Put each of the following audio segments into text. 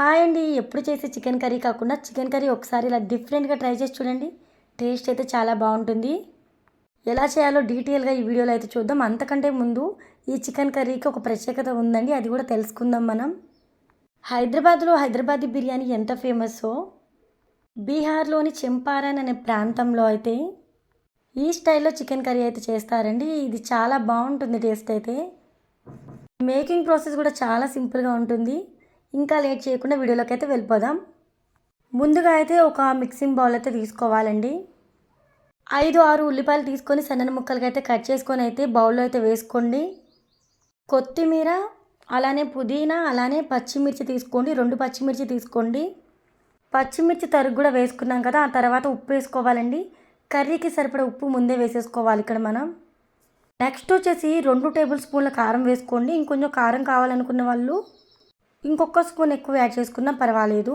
Hi అండి. ఎప్పుడు చేసే చికెన్ కర్రీ కాకుండా చికెన్ కర్రీ ఒకసారి ఇలా డిఫరెంట్గా ట్రై చేసి చూడండి. టేస్ట్ అయితే చాలా బాగుంటుంది. ఎలా చేయాలో డీటెయిల్గా ఈ వీడియోలో అయితే చూద్దాం. అంతకంటే ముందు ఈ చికెన్ కర్రీకి ఒక ప్రత్యేకత ఉందండి. అది కూడా తెలుసుకుందాం మనం. హైదరాబాద్లో హైదరాబాదీ బిర్యానీ ఎంత ఫేమస్సో బీహార్లోని చెంపారాన్ అనే ప్రాంతంలో అయితే ఈ స్టైల్లో చికెన్ కర్రీ అయితే చేస్తారండి. ఇది చాలా బాగుంటుంది టేస్ట్ అయితే. మేకింగ్ ప్రాసెస్ కూడా చాలా సింపుల్గా ఉంటుంది. ఇంకా లేట్ చేయకుండా వీడియోలోకి అయితే వెళ్ళిపోదాం. ముందుగా అయితే ఒక మిక్సింగ్ బౌల్ అయితే తీసుకోవాలండి. ఐదు ఆరు ఉల్లిపాయలు తీసుకొని సన్నని ముక్కలకి అయితే కట్ చేసుకొని అయితే బౌల్లో అయితే వేసుకోండి. కొత్తిమీర అలానే పుదీనా అలానే పచ్చిమిర్చి తీసుకోండి. రెండు పచ్చిమిర్చి తీసుకోండి. పచ్చిమిర్చి తరుగు కూడా వేసుకున్నాం కదా ఆ తర్వాత ఉప్పు వేసుకోవాలండి. కర్రీకి సరిపడ ఉప్పు ముందే వేసేసుకోవాలి ఇక్కడ మనం. నెక్స్ట్ వచ్చేసి రెండు టేబుల్ స్పూన్ల కారం వేసుకోండి. ఇంకొంచెం కారం కావాలనుకున్న వాళ్ళు ఇంకొక స్పూన్ ఎక్కువ యాడ్ చేసుకున్నా పర్వాలేదు.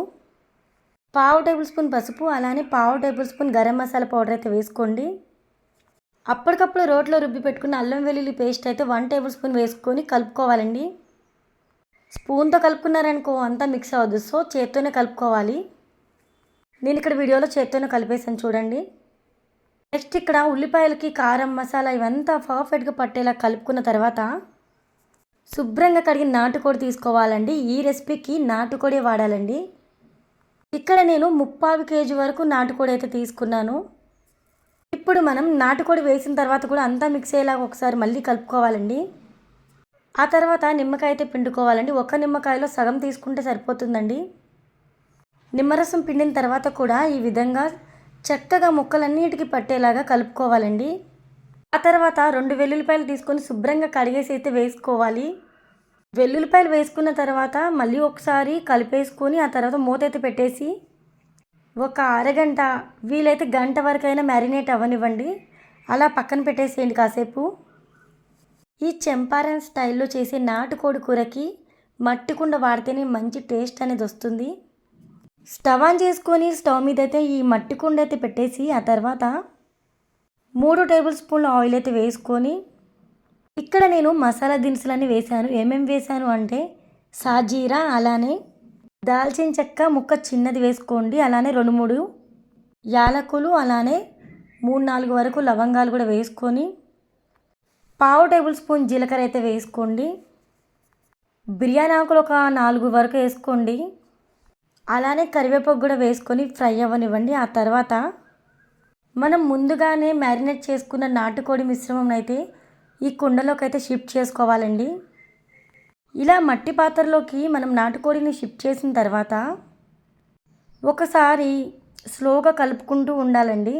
పావు టేబుల్ స్పూన్ పసుపు అలానే పావు tablespoon garam masala powder అయితే వేసుకోండి. అప్పటికప్పుడు రోట్లో రుబ్బి పెట్టుకున్న అల్లం వెల్లుల్లి పేస్ట్ అయితే వన్ టేబుల్ స్పూన్ వేసుకొని కలుపుకోవాలండి. స్పూన్తో కలుపుకున్నారనుకో అంతా మిక్స్ అవ్వద్దు సో చేత్తోనే కలుపుకోవాలి. నేను ఇక్కడ వీడియోలో చేత్తోనే కలిపేసాను చూడండి. నెక్స్ట్ ఇక్కడ ఉల్లిపాయలకి కారం మసాలా ఇవంతా పర్ఫెక్ట్గా పట్టేలా కలుపుకున్న తర్వాత శుభ్రంగా కడిగిన నాటుకోడి తీసుకోవాలండి. ఈ రెసిపీకి నాటుకోడి వాడాలండి. ఇక్కడ నేను ముప్పావు కేజీ వరకు నాటుకోడి అయితే తీసుకున్నాను. ఇప్పుడు మనం నాటుకోడి వేసిన తర్వాత కూడా అంతా మిక్స్ అయ్యేలాగా ఒకసారి మళ్ళీ కలుపుకోవాలండి. ఆ తర్వాత నిమ్మకాయ అయితే పిండుకోవాలండి. ఒక నిమ్మకాయలో సగం తీసుకుంటే సరిపోతుందండి. నిమ్మరసం పిండిన తర్వాత కూడా ఈ విధంగా చక్కగా ముక్కలన్నిటికీ పట్టేలాగా కలుపుకోవాలండి. ఆ తర్వాత రెండు వెల్లుల్లిపాయలు తీసుకొని శుభ్రంగా కడిగేసి అయితే వేసుకోవాలి. వెల్లుల్లిపాయలు వేసుకున్న తర్వాత మళ్ళీ ఒకసారి కలిపేసుకొని ఆ తర్వాత మూత అయితే పెట్టేసి ఒక అరగంట వీలైతే గంట వరకైనా మ్యారినేట్ అవ్వనివ్వండి. అలా పక్కన పెట్టేసేయండి కాసేపు. ఈ చెంపారన్ స్టైల్లో చేసే నాటుకోడి కూరకి మట్టి కుండ వాడితేనే మంచి టేస్ట్ అనేది వస్తుంది. స్టవ్ ఆన్ చేసుకొని స్టవ్ మీద అయితే ఈ మట్టి కుండ అయితే పెట్టేసి ఆ తర్వాత మూడు టేబుల్ స్పూన్ల ఆయిల్ అయితే వేసుకొని ఇక్కడ నేను మసాలా దినుసులన్నీ వేశాను. ఏమేమి వేశాను అంటే సాజీరా అలానే దాల్చిన చెక్క ముక్క చిన్నది వేసుకోండి. అలానే రెండు మూడు యాలకులు అలానే మూడు నాలుగు వరకు లవంగాలు కూడా వేసుకొని పావు టేబుల్ స్పూన్ జీలకర్ర అయితే వేసుకోండి. బిర్యానీ ఆకులు ఒక నాలుగు వరకు వేసుకోండి. అలానే కరివేపాకు కూడా వేసుకొని ఫ్రై అవ్వనివ్వండి. ఆ తర్వాత మనం ముందుగానే మ్యారినేట్ చేసుకున్న నాటుకోడి మిశ్రమం అయితే ఈ కుండలోకి అయితే షిఫ్ట్ చేసుకోవాలండి. ఇలా మట్టి పాత్రలోకి మనం నాటుకోడిని షిఫ్ట్ చేసిన తర్వాత ఒకసారి స్లోగా కలుపుకుంటూ ఉండాలండి.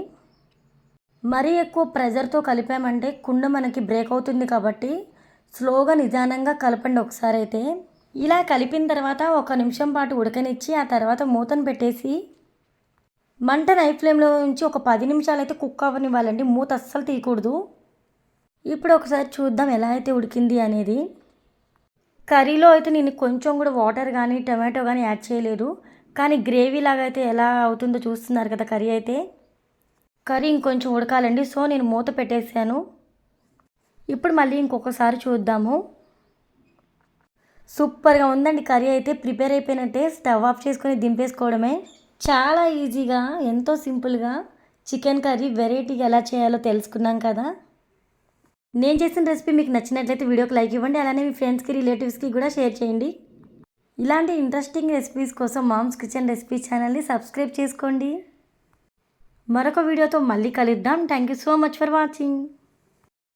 మరీ ఎక్కువ ప్రెజర్తో కలిపామంటే కుండ మనకి బ్రేక్ అవుతుంది కాబట్టి స్లోగా నిదానంగా కలపండి ఒకసారి అయితే. ఇలా కలిపిన తర్వాత ఒక నిమిషం పాటు ఉడకనిచ్చి ఆ తర్వాత మూతను పెట్టేసి మంట నై ఫ్లేమ్లో నుంచి ఒక పది నిమిషాలు అయితే కుక్ అవ్వనివ్వాలండి. మూత అస్సలు తీయకూడదు. ఇప్పుడు ఒకసారి చూద్దాం ఎలా అయితే ఉడికింది అనేది. కర్రీలో అయితే నేను కొంచెం కూడా వాటర్ కానీ టమాటో కానీ యాడ్ చేయలేదు. కానీ గ్రేవీ లాగా అయితే ఎలా అవుతుందో చూస్తున్నారు కదా కర్రీ అయితే. కర్రీ ఇంకొంచెం ఉడకాలండి. సో నేను మూత పెట్టేశాను. ఇప్పుడు మళ్ళీ ఇంకొకసారి చూద్దాము. సూపర్గా ఉందండి కర్రీ అయితే. ప్రిపేర్ అయిపోయినట్టే స్టవ్ ఆఫ్ చేసుకొని దింపేసుకోవడమే. చాలా ఈజీగా ఎంతో సింపుల్గా చికెన్ కర్రీ వెరైటీగా ఎలా చేయాలో తెలుసుకున్నాం కదా? నేను చేసిన రెసిపీ మీకు నచ్చినట్లయితే వీడియోకి లైక్ ఇవ్వండి అలానే మీ ఫ్రెండ్స్కి రిలేటివ్స్కి కూడా షేర్ చేయండి. ఇలాంటి ఇంట్రెస్టింగ్ రెసిపీస్ కోసం మామ్స్ కిచెన్ రెసిపీ ఛానల్ని సబ్స్క్రైబ్ చేసుకోండి. మరొక వీడియోతో మళ్ళీ కలుద్దాం. Thank you so much for watching.